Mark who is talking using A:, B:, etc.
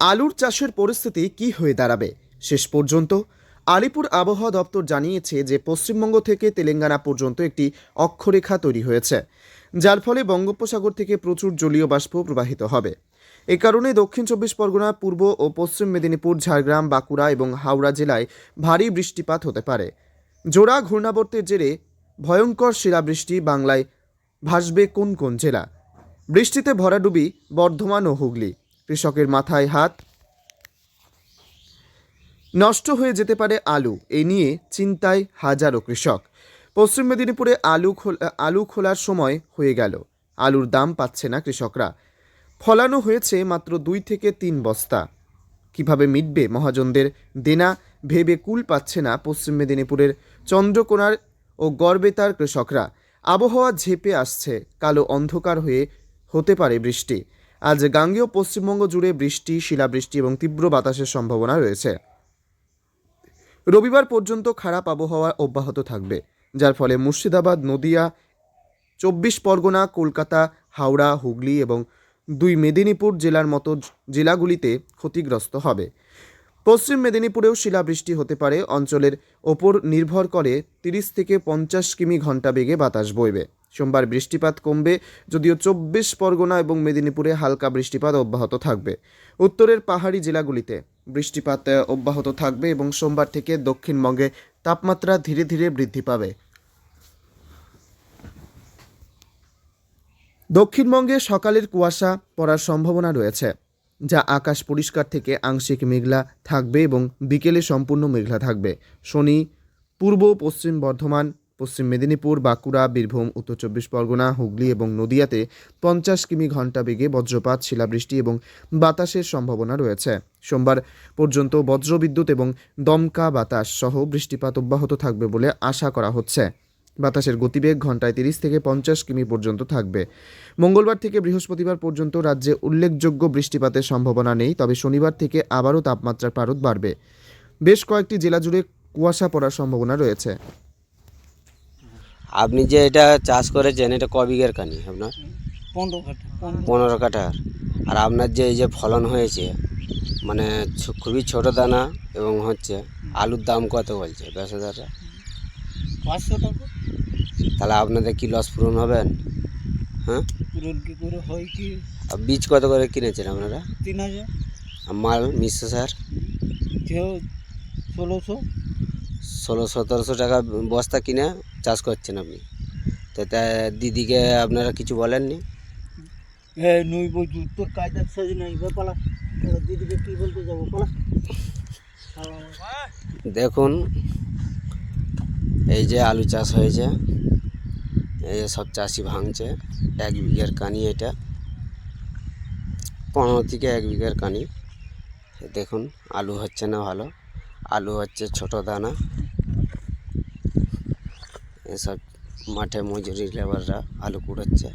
A: আলুর চাষের পরিস্থিতি কি হয়ে দাঁড়াবে? শেষ পর্যন্ত আলিপুর আবহাওয়া দপ্তর জানিয়েছে যে পশ্চিমবঙ্গ থেকে তেলেঙ্গানা পর্যন্ত একটি অক্ষরেখা তৈরি হয়েছে, যার ফলে বঙ্গোপসাগর থেকে প্রচুর জলীয় বাষ্প প্রবাহিত হবে। এ কারণে দক্ষিণ চব্বিশ পরগনা, পূর্ব ও পশ্চিম মেদিনীপুর, ঝাড়গ্রাম, বাঁকুড়া এবং হাওড়া জেলায় ভারী বৃষ্টিপাত হতে পারে। জোড়া ঘূর্ণাবর্তের জেরে ভয়ঙ্কর শিলাবৃষ্টি বাংলায় ভাসবে কোন কোন জেলা? বৃষ্টিতে ভরাডুবি বর্ধমান ও হুগলি। কৃষকের মাথায় হাত। নষ্ট হয়ে যেতে পারে আলু। এই নিয়ে চিন্তায় হাজারো কৃষক। পশ্চিম মেদিনীপুরে আলু খোল- আলু খোলার সময় হয়ে গেল। আলুর দাম পাচ্ছে না কৃষকরা। ফলানো হয়েছে মাত্র দুই থেকে তিন বস্তা। কীভাবে মিটবে মহাজনদের দেনা, ভেবে কুল পাচ্ছে না পশ্চিম মেদিনীপুরের চন্দ্রকোনার ও গড়বেতার কৃষকরা। আবহাওয়া ঝেপে আসছে, কালো অন্ধকার হয়ে হতে পারে বৃষ্টি। আজ গাঙ্গেয় পশ্চিমবঙ্গ জুড়ে বৃষ্টি, শিলাবৃষ্টি এবং তীব্র বাতাসের সম্ভাবনা রয়েছে। রবিবার পর্যন্ত খারাপ আবহাওয়া অব্যাহত থাকবে, যার ফলে মুর্শিদাবাদ, নদিয়া, চব্বিশ পরগনা, কলকাতা, হাওড়া, হুগলি এবং দুই মেদিনীপুর জেলার মতো জেলাগুলিতে ক্ষতিগ্রস্ত হবে। পশ্চিম মেদিনীপুরেও শিলাবৃষ্টি হতে পারে, অঞ্চলের ওপর নির্ভর করে তিরিশ থেকে পঞ্চাশ কিমি ঘণ্টা বেগে বাতাস বইবে। সোমবার বৃষ্টিপাত কমবে, যদিও চব্বিশ পরগনা এবং মেদিনীপুরে হালকা বৃষ্টিপাত অব্যাহত থাকবে। উত্তরের পাহাড়ি জেলাগুলিতে বৃষ্টিপাত অব্যাহত থাকবে এবং সোমবার থেকে দক্ষিণবঙ্গে তাপমাত্রা ধীরে ধীরে বৃদ্ধি পাবে। দক্ষিণবঙ্গে সকালের কুয়াশা পড়ার সম্ভাবনা রয়েছে, যা আকাশ পরিষ্কার থেকে আংশিক মেঘলা থাকবে এবং বিকেলে সম্পূর্ণ মেঘলা থাকবে। শনি, পূর্ব পশ্চিম বর্ধমান পশ্চিম মেদিনীপুর, বাঁকুড়া, বীরভূম, উত্তর চব্বিশ পরগনা, হুগলি এবং নদিয়াতে পঞ্চাশ কিমি ঘণ্টা বেগে বজ্রপাত, শিলাবৃষ্টি এবং বাতাসের সম্ভাবনা রয়েছে। সোমবার পর্যন্ত বজ্রবিদ্যুৎ এবং দমকা বাতাস সহ বৃষ্টিপাত অব্যাহত থাকবে বলে আশা করা হচ্ছে। বাতাসের গতিবেগ ঘন্টায় তিরিশ থেকে পঞ্চাশ কিমি পর্যন্ত থাকবে। মঙ্গলবার থেকে বৃহস্পতিবার পর্যন্ত রাজ্যে উল্লেখযোগ্য বৃষ্টিপাতের সম্ভাবনা নেই, তবে শনিবার থেকে আবারও তাপমাত্রার পারদ বাড়বে। বেশ কয়েকটি জেলা জুড়ে কুয়াশা পড়ার সম্ভাবনা রয়েছে।
B: আপনি যে এটা চাষ করেছেন এটা ক বিঘের কানি আপনার?
C: পনেরো কাঠা। পনেরো
B: পনেরো কাঠার আর আপনার যে এই যে ফলন হয়েছে মানে খুবই ছোট দানা এবং হচ্ছে আলুর দাম কত বলছে ব্যবসাদাররা
C: পাঁচশো টাকা।
B: তাহলে আপনাদের কি লস পূরণ হবেন হ্যাঁ?
C: পূরণ কি করে হয় কি?
B: আর বীজ কত করে কিনেছেন আপনারা?
C: তিন হাজার।
B: আর মাল মিশ্র সার?
C: কেউ ষোলোশো।
B: ষোলো সতেরোশো টাকা বস্তা কিনে চাষ করছেন আপনি। তো তা দিদিকে আপনারা কিছু বলেননি?
C: হ্যাঁ নই তোর কায়দার সাজ নাই বে পালা। দিদিকে কী বলতে যাব পালা।
B: দেখুন এই যে আলু চাষ হয়েছে এই যে সব চাষি ভাঙছে এক বিঘের কানি এটা। পনেরো থেকে এক বিঘের কানি। দেখুন আলু হচ্ছে না ভালো। আলু হচ্ছে ছোট দানা। এসব মাঠে মজুরি লেবাররা আলু কুড়োচ্ছে।